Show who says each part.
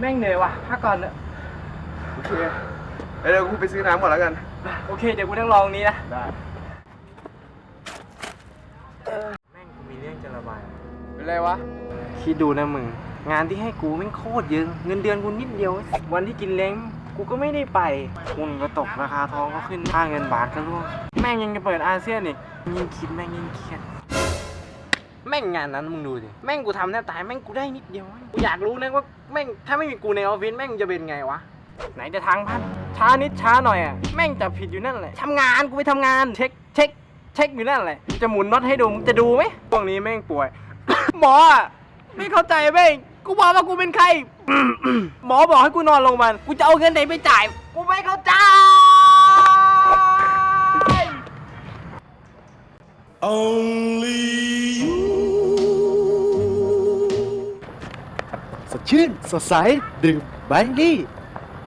Speaker 1: แม่งเหนื่อยว่ะพักก่อนเถอะ
Speaker 2: โอเคเดี๋ยวกูไปซื้อน้ำก่อนแล้วกัน
Speaker 1: โอเค เดี๋ยวกูนั่งรอตรงนี้นะ
Speaker 2: ได้
Speaker 1: แม่งกูมีเรื่องจะระบาย
Speaker 2: เป็นไรวะ
Speaker 1: คิดดูนะมึง งานที่ให้กูแม่งโคตรเยอะ เงินเดือนกูนิดเดียว วันที่กินเล้งกูก็ไม่ได้ไปหุ้นก็ตกราคาทองก็ขึ้นค่าเงินบาทก็ร่วง แม่งยังจะเปิดอาเซียนอีกยิ่งคิดแม่งยิ่งเครียด แม่งงานนั้นมึงดูดิแม่งกูทำแทบตายแม่งกูได้นิดเดียวกูอยากรู้นะว่าแม่งถ้าไม่มีกูในออฟฟิศแม่งจะเป็นไงวะไหนจะทางพันช้านิดช้าหน่อยอะแม่งจับผิดอยู่นั่นแหละทำงานกูไปทำงานเช็คเช็คเช็คอยู่นั่นแหละจะหมุนน็อตให้ดูมึงจะดูไหมพวกนี้แม่งป่วย หมออะไม่เข้าใจแม่งกูบอกว่ากูเป็นใคร หมอบอกให้กูนอนโรงพยาบาลกูจะเอาเงินไหนไปจ่าย กูไม่เข้าใจ
Speaker 3: Only
Speaker 4: สดชื่น สดใส ดื่มแบงค์ลี่